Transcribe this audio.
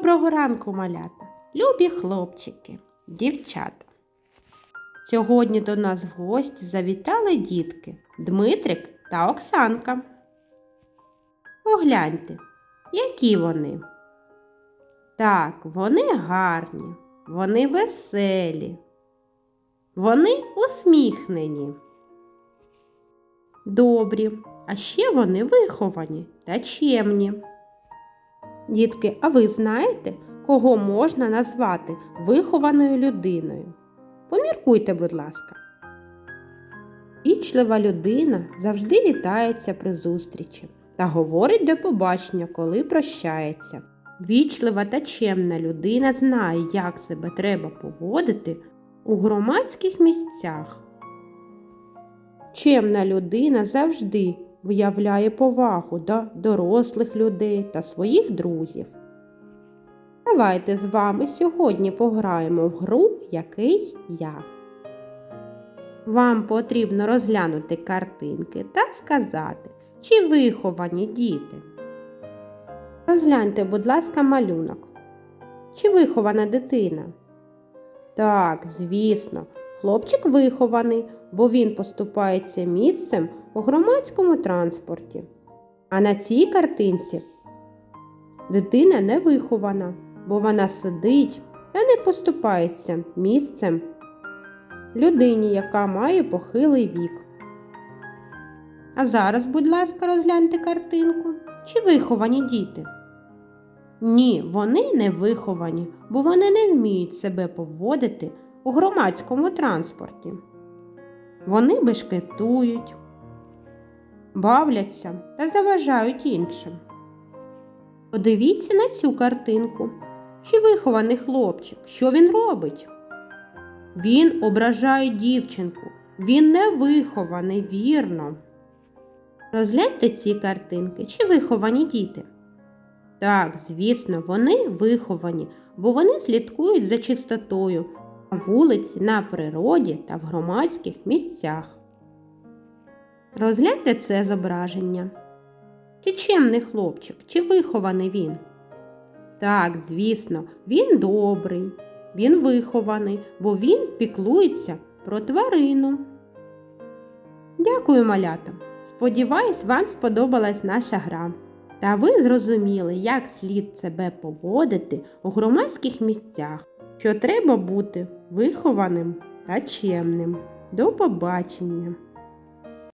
Доброго ранку, малята, любі хлопчики, дівчата. Сьогодні до нас в гості завітали дітки Дмитрик та Оксанка. Погляньте, які вони. Так, вони гарні, вони веселі, вони усміхнені. Добрі, а ще вони виховані та чемні. Дітки, а ви знаєте, кого можна назвати вихованою людиною? Поміркуйте, будь ласка. Вічлива людина завжди вітається при зустрічі та говорить до побачення, коли прощається. Вічлива та чемна людина знає, як себе треба поводити у громадських місцях. Чемна людина завжди виявляє повагу до дорослих людей та своїх друзів. Давайте з вами сьогодні пограємо в гру Який я. Вам потрібно розглянути картинки та сказати, чи виховані діти. Розгляньте, будь ласка, малюнок. Чи вихована дитина? Так, звісно, хлопчик вихований, бо він поступається місцем у громадському транспорті. А на цій картинці дитина не вихована, бо вона сидить та не поступається місцем людині, яка має похилий вік. А зараз, будь ласка, розгляньте картинку. Чи виховані діти? Ні, вони не виховані, бо вони не вміють себе поводити у громадському транспорті. Вони бешкетують, бавляться та заважають іншим. Подивіться на цю картинку. Чи вихований хлопчик? Що він робить? Він ображає дівчинку. Він не вихований, вірно. Розгляньте ці картинки, чи виховані діти? Так, звісно, вони виховані, бо вони слідкують за чистотою на вулиці, на природі та в громадських місцях. Розгляньте це зображення. Чи хлопчик, чи вихований він? Так, звісно, він добрий, він вихований, бо він піклується про тварину. Дякую, малята! Сподіваюсь, вам сподобалась наша гра. Та ви зрозуміли, як слід себе поводити у громадських місцях, що треба бути вихованим та чемним. До побачення!